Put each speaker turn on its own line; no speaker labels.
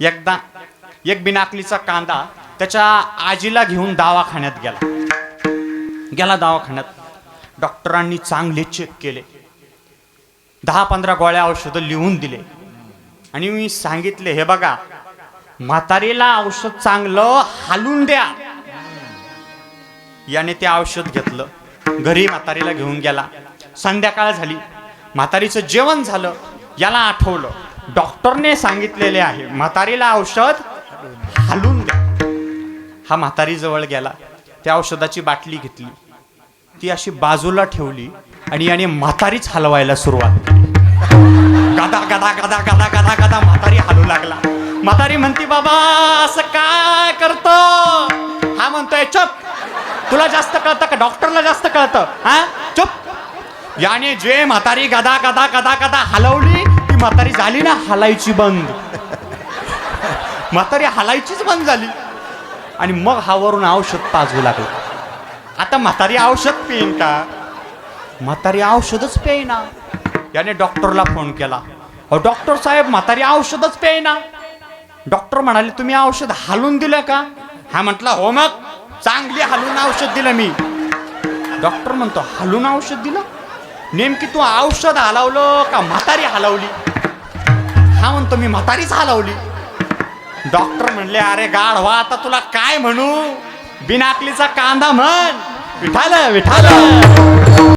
एकदा एक बिनाकलीचा कांदा त्याच्या आजीला घेऊन दवाखान्यात गेला. गेला दवाखान्यात. डॉक्टरांनी चांगले चेक केले. दहा पंधरा गोळ्या औषधं लिहून दिले. आणि मी सांगितले हे बघा म्हातारीला औषध चांगलं हालून द्या. याने ते औषध घेतलं. घरी म्हातारीला घेऊन गेला. संध्याकाळ झाली. म्हातारीचं जेवण झालं. याला आठवलं. डॉक्टरने सांगितलेले आहे म्हातारीला औषध हालून द्या. हा म्हातारी जवळ गेला. त्या औषधाची बाटली घेतली. ती अशी बाजूला ठेवली आणि याने म्हातारीच हलवायला सुरुवात केली. गदा गदा गदा गदा गदा गदा म्हातारी हलू लागला. म्हातारी म्हणती बाबा असं काय करतो? हा म्हणतोय चुप. तुला जास्त कळतं का? डॉक्टरला जास्त कळतं. हा? चुप. याने जे म्हातारी गदा गदा गदा गदा हलवली म्हातारी झाली ना हलायची बंद. म्हातारी हलायचीच बंद झाली. आणि मग हावरून औषध पाजू लागलं. आता म्हातारी औषध पेन का? म्हातारी औषधच पेईना. याने डॉक्टरला फोन केला. अहो डॉक्टर साहेब म्हातारी औषधच पेईना. डॉक्टर म्हणाले तुम्ही औषध हालून दिलं का? हा म्हटला हो मग. चांगली हालून औषध दिलं मी. डॉक्टर म्हणतो हालून औषध दिलं? नेमकी तू औषध हलवलं का म्हातारी हलवली? हा म्हणतो मी म्हातारीच हलवली. डॉक्टर म्हणले अरे गाढ व्हा आता तुला काय म्हणू? बिनाकलीचा कांदा म्हण. विठाल विठाल.